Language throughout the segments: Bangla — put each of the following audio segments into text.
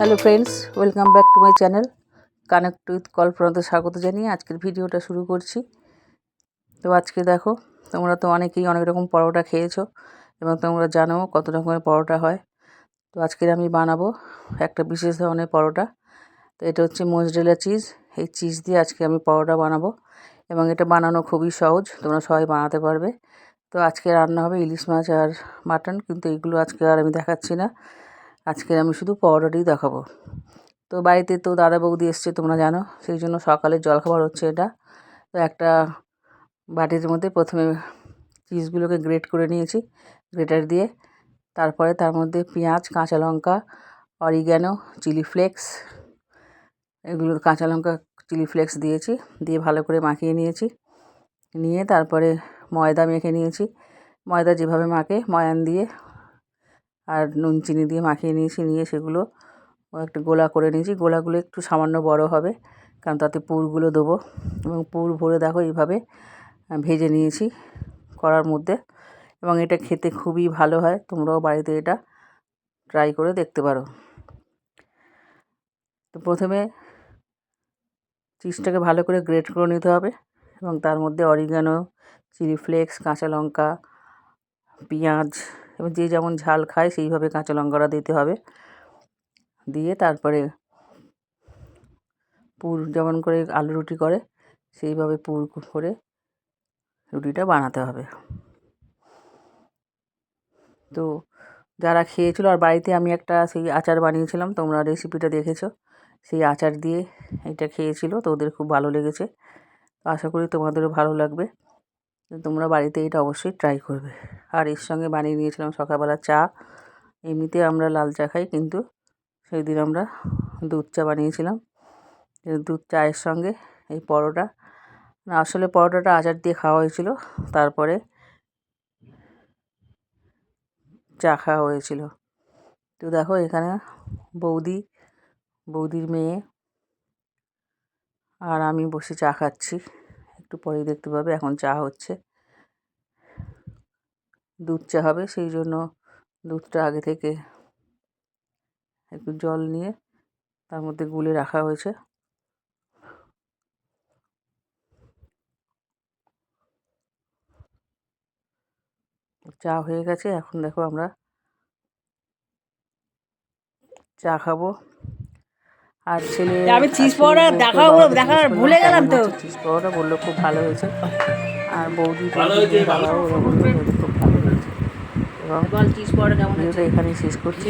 Hello friends welcome back to my channel connect with কল্পনাতে স্বাগত জানিয়ে আজকের ভিডিওটা শুরু করছি। তো আজকে দেখো, তোমরা তো অনেকেই অনেক রকম পরোটা খেয়েছো এবং তোমরা জানো কত রকমের পরোটা হয়। তো আজকের আমি বানাবো একটা বিশেষ ধরনের পরোটা। তো এটা হচ্ছে মোজরেলা চিজ এই চিজ দিয়ে আজকে আমি পরোটা বানাবো এবং এটা বানানো খুবই সহজ, তোমরা সবাই বানাতে পারবে। তো আজকে রান্না হবে ইলিশ মাছ আর মাটন, কিন্তু এগুলো আজকে আর আমি দেখাচ্ছি না। আজকে আমি শুধু পরোটাটাই দেখাবো। তো বাড়িতে তো দাদা বৌদি এসছে, তোমরা জানো, সেই জন্য সকালের জলখাবার হচ্ছে এটা। তো একটা বাটির মধ্যে প্রথমে চিজগুলোকে গ্রেট করে নিয়েছি, গ্রেটার দিয়ে। তারপরে তার মধ্যে পেঁয়াজ, কাঁচা লঙ্কা, অরিগ্যানো, চিলি ফ্লেক্স, এগুলো কাঁচা লঙ্কা, চিলি ফ্লেক্স দিয়েছি, দিয়ে ভালো করে মাখিয়ে নিয়েছি। নিয়ে তারপরে ময়দা মেখে নিয়েছি। ময়দা যেভাবে মাখে, ময়ান দিয়ে আর নুন চিনি দিয়ে মাখিয়ে নিয়েছি, নিয়ে সেগুলো একটা গোলা করে নিয়েছি। গোলাগুলো একটু সামান্য বড় হবে, কারণ তাতে পুরগুলো দেবো। এবং পুর ভরে দেখো এইভাবে ভেজে নিয়েছি করার মধ্যে। এবং এটা খেতে খুবই ভালো হয়, তোমরাও বাড়িতে এটা ট্রাই করে দেখতে পারো। তো প্রথমে চিজটাকে ভালো করে গ্রেট করে নিতে হবে, এবং তার মধ্যে অরিগানো চিলি ফ্লেক্স কাঁচা লঙ্কা, পেঁয়াজ এবং যে যেমন ঝাল খায় সেইভাবে কাঁচা লঙ্কাটা দিতে হবে। দিয়ে তারপরে পুর যেমন করে আলু রুটি করে, সেইভাবে পুর করে রুটিটা বানাতে হবে। তো যারা খেয়েছিল, আর বাড়িতে আমি একটা সেই আচার বানিয়েছিলাম, তোমরা রেসিপিটা দেখেছ, সেই আচার দিয়ে এটা খেয়েছিল, তো ওদের খুব ভালো লেগেছে। আশা করি তোমাদেরও ভালো লাগবে। তোমরা বাড়িতে এটা অবশ্যই ট্রাই করবে। আর এর সঙ্গে বানিয়ে নিয়েছিলাম সকালবেলা চা। এমনিতে আমরা লাল চা খাই, কিন্তু সেই দিন আমরা দুধ চা বানিয়েছিলাম। দুধ চায়ের সঙ্গে এই পরোটা। আসলে পরোটাটা আচার দিয়ে খাওয়া হয়েছিল, তারপরে চা খাওয়া হয়েছিল। তো দেখো, এখানে বৌদি, বৌদির মেয়ে আর আমি বসে চা খাচ্ছি। একটু পরেই দেখতে পাবে এখন চা হচ্ছে। দুধ চা হবে, সেই জন্য দুধটা আগে থেকে একটু জল নিয়ে তার মধ্যে গুলে রাখা হয়েছে। চা হয়ে গেছে, এখন দেখো আমরা চা খাব। আর ছেলে আমি চিজ পাউডার দেখাবো দেখার ভুলে গেলাম তো? চিজ পাউডার বলল খুব ভালো হয়েছে। আর বৌদি বাবাও ওরা বলল খুব ভালো হয়েছে। এবং ভিডিওটা এখানেই শেষ করছি।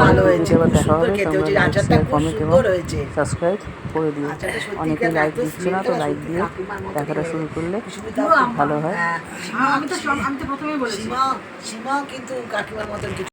ভালো হয়েছে আবার খুব দেখা হবে সুন্দর খেতে তোমরা কমেন্ট এবং সাবস্ক্রাইব করে দিও। অনেকে লাইক দিচ্ছে না তো লাইক দিয়ে দেখাটা শুরু করলে ভালো হয়। হ্যাঁ আমি তো সব- আমি তো প্রথমেই বলেছি। সীমা সীমা কিন্তু কাকিমার মতন কিছু